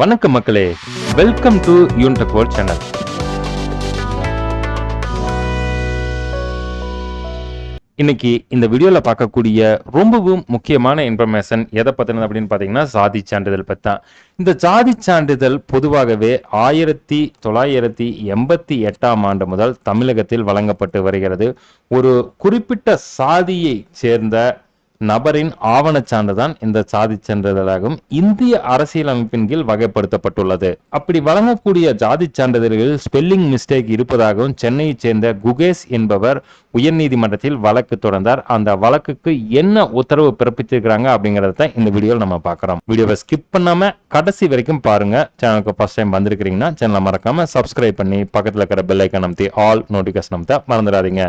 வணக்கம் மக்களே. Welcome to யூன்டெக் channel இன்னைக்கு இந்த வீடியோல பார்க்கக்கூடிய ரொம்பவும் முக்கியமான இன்ஃபர்மேஷன் எதை பத்தினது அப்படின்னு பார்த்தீங்கன்னா சாதி சான்றிதழ் பத்தி தான். இந்த சாதி சான்றிதழ் பொதுவாகவே ஆயிரத்தி தொள்ளாயிரத்தி எண்பத்தி எட்டாம் ஆண்டு முதல் தமிழகத்தில் வழங்கப்பட்டு வருகிறது. ஒரு குறிப்பிட்ட சாதியை சேர்ந்த நபரின் ஆவணச் சான்றுதான் இந்த சாதி சான்றிதழாகும். இந்திய அரசியலமைப்பின் கீழ் வகைப்படுத்தப்பட்டுள்ளது. அப்படி வழங்கக்கூடிய ஜாதி சான்றிதழ்களில் ஸ்பெல்லிங் மிஸ்டேக் இருப்பதாகவும் சென்னையைச் சேர்ந்த குகேஷ் என்பவர் உயர்நீதிமன்றத்தில் வழக்கு தொடர்ந்தார். அந்த வழக்குக்கு என்ன உத்தரவு பிறப்பித்திருக்கிறாங்க அப்படிங்கறத தான் இந்த வீடியோவில் நம்ம பார்க்குறோம். வீடியோவை ஸ்கிப் பண்ணாம கடைசி வரைக்கும் பாருங்க. சேனலுக்கு ஃபர்ஸ்ட் டைம் வந்திருக்கிறீங்கன்னா சேனலை மறக்காம சப்ஸ்கிரைப் பண்ணி பக்கத்தில் இருக்கிற பெல் ஐக்கன் அமைத்தி ஆல் நோட்டிஃபிகேஷன் அமைத்த மறந்துடாதீங்க.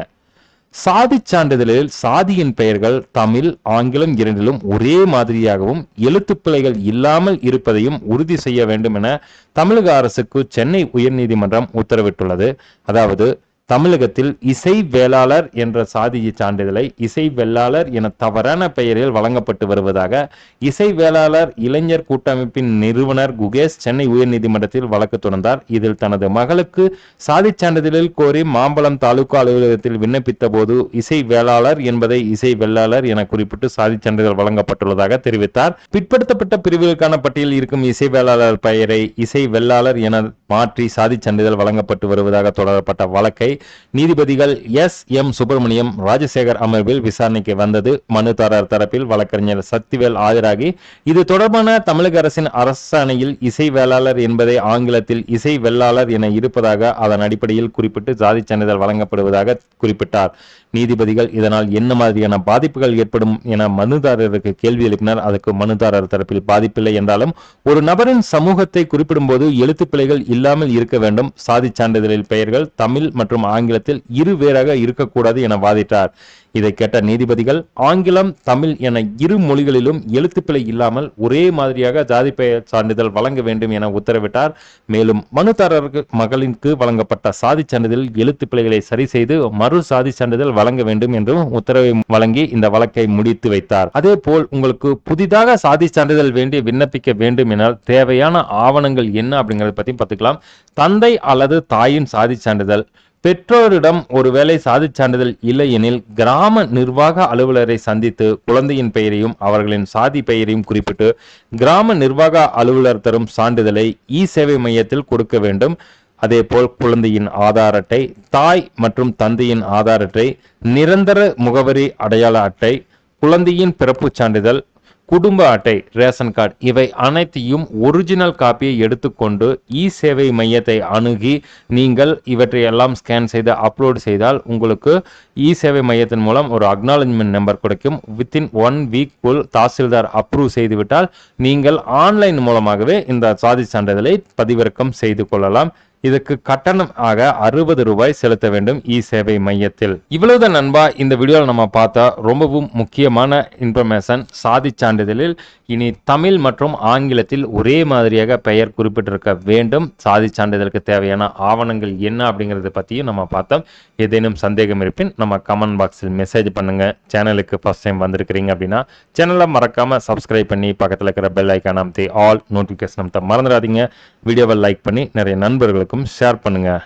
சாதி சான்றிதழில் சாதியின் பெயர்கள் தமிழ் ஆங்கிலம் இரண்டிலும் ஒரே மாதிரியாகவும் எழுத்துப்பிழைகள் இல்லாமல் இருப்பதையும் உறுதி செய்ய வேண்டும் என தமிழக அரசுக்கு சென்னை உயர்நீதிமன்றம் உத்தரவிட்டுள்ளது. அதாவது தமிழகத்தில் இசை வேளாளர் என்ற சாதிய சான்றிதழை இசை வெள்ளாளர் என தவறான பெயரில் வழங்கப்பட்டு வருவதாக இசை வேளாளர் இளைஞர் கூட்டமைப்பின் நிறுவனர் குகேஷ் சென்னை உயர்நீதிமன்றத்தில் வழக்கு தொடர்ந்தார். இதில் தனது மகளுக்கு சாதிச் சான்றிதழில் கோரி மாம்பலம் தாலுகா அலுவலகத்தில் விண்ணப்பித்த போது இசை வேளாளர் என்பதை இசை வெள்ளாளர் என குறிப்பிட்டு சாதிச் சான்றிதழ் வழங்கப்பட்டுள்ளதாக தெரிவித்தார். பிற்படுத்தப்பட்ட பிரிவுகளுக்கான பட்டியலில் இருக்கும் இசை வேளாளர் பெயரை இசை வெள்ளாளர் என மாற்றி சாதிச் சான்றிதழ் வழங்கப்பட்டு வருவதாக தொடரப்பட்ட வழக்கை நீதிபதிகள் எஸ். எம். சுப்பிரமணியம் ராஜசேகர் அமர்வில் விசாரணைக்கு வந்தது. மனுதாரர் தரப்பில் வழக்கறிஞர் சக்திவேல் ஆஜராகி இது தொடர்பான தமிழக அரசின் அரசாணையில் இசை வேளாளர் என்பதை ஆங்கிலத்தில் இசை வெள்ளாளர் என இருப்பதாக அதன் அடிப்படையில் குறிப்பிட்டு சாதி சான்றிதழ் வழங்கப்படுவதாக குறிப்பிட்டார். நீதிபதிகள் இதனால் என்ன மாதிரியான பாதிப்புகள் ஏற்படும் என மனுதாரருக்கு கேள்வி எழுப்பினர். அதற்கு மனுதாரர் தரப்பில் பாதிப்பில்லை என்றாலும் ஒரு நபரின் சமூகத்தை குறிப்பிடும்போது எழுத்துப்பிழைகள் இல்லாமல் இருக்க வேண்டும். சாதி சான்றிதழில் பெயர்கள் தமிழ் மற்றும் ஆங்கிலத்தில் இரு வேறாக இருக்கக்கூடாது என வாதிட்டார். இதை கேட்ட நீதிபதிகள் ஆங்கிலம் தமிழ் என இரு மொழிகளிலும் எழுத்துப்பிழை இல்லாமல் ஒரே மாதிரியாக ஜாதி பெயர் சான்றிதழ் வழங்க வேண்டும் என உத்தரவிட்டார். மேலும் மனுதாரருக்கு மகளிற்கு வழங்கப்பட்ட சாதி சான்றிதழ் எழுத்துப்பிழைகளை சரி செய்து மறு சாதி சான்றிதழ் வழங்க வேண்டும் என்றும் உத்தரவை வழங்கி இந்த வழக்கை முடித்து வைத்தார். அதே போல் உங்களுக்கு புதிதாக சாதி சான்றிதழ் வேண்டி விண்ணப்பிக்க வேண்டும் என தேவையான ஆவணங்கள் என்ன அப்படிங்கறத பத்தி பார்த்துக்கலாம். தந்தை அல்லது தாயின் சாதி சான்றிதழ் பெற்றோரிடம் ஒருவேளை சாதிச் சான்றிதழ் இல்லை எனில் கிராம நிர்வாக அலுவலரை சந்தித்து குழந்தையின் பெயரையும் அவர்களின் சாதி பெயரையும் குறிப்பிட்டு கிராம நிர்வாக அலுவலர் தரும் சான்றிதழை இ சேவை மையத்தில் கொடுக்க வேண்டும். அதேபோல் குழந்தையின் ஆதார் அட்டை தாய் மற்றும் தந்தையின் ஆதார் அட்டை நிரந்தர முகவரி அடையாள அட்டை குழந்தையின் பிறப்புச் சான்றிதழ் குடும்ப அட்டை ரேஷன் கார்டு இவை அனைத்தையும் ஒரிஜினல் காப்பியை எடுத்துக்கொண்டு இ சேவை மையத்தை அணுகி நீங்கள் இவற்றை எல்லாம் ஸ்கேன் செய்து அப்லோடு செய்தால் உங்களுக்கு இ சேவை மையத்தின் மூலம் ஒரு அக்னாலஜ்மெண்ட் நம்பர் கிடைக்கும். வித்தின் ஒன் வீக்குள் தாசில்தார் அப்ரூவ் செய்துவிட்டால் நீங்கள் ஆன்லைன் மூலமாகவே இந்த சாதி சான்றிதழை பதிவிறக்கம் செய்து கொள்ளலாம். இதுக்கு கட்டணம் ஆக அறுபது ரூபாய் செலுத்த வேண்டும் இ சேவை மையத்தில். இவ்வளவுதான் நண்பா இந்த வீடியோவில் நம்ம பார்த்தா ரொம்பவும் முக்கியமான இன்ஃபர்மேஷன் சாதி சான்றிதழில் இனி தமிழ் மற்றும் ஆங்கிலத்தில் ஒரே மாதிரியாக பெயர் குறிப்பிட்டிருக்க வேண்டும். சாதி சான்றிதழுக்கு தேவையான ஆவணங்கள் என்ன அப்படிங்கிறத பற்றியும் நம்ம பார்த்தோம். ஏதேனும் சந்தேகம் இருப்பின் நம்ம கமெண்ட் பாக்ஸில் மெசேஜ் பண்ணுங்கள் சேனலுக்கு ஃபஸ்ட் டைம் வந்திருக்கிறீங்க அப்படின்னா சேனலை மறக்காமல் சப்ஸ்கிரைப் பண்ணி பக்கத்தில் இருக்கிற பெல் ஐக்கான் அமைத்து ஆல் நோட்டிஃபிகேஷன் அமைத்த மறந்துடாதீங்க. வீடியோவை லைக் பண்ணி நிறைய நண்பர்களுக்கு எல்லாருக்கும் ஷேர் பண்ணுங்கள்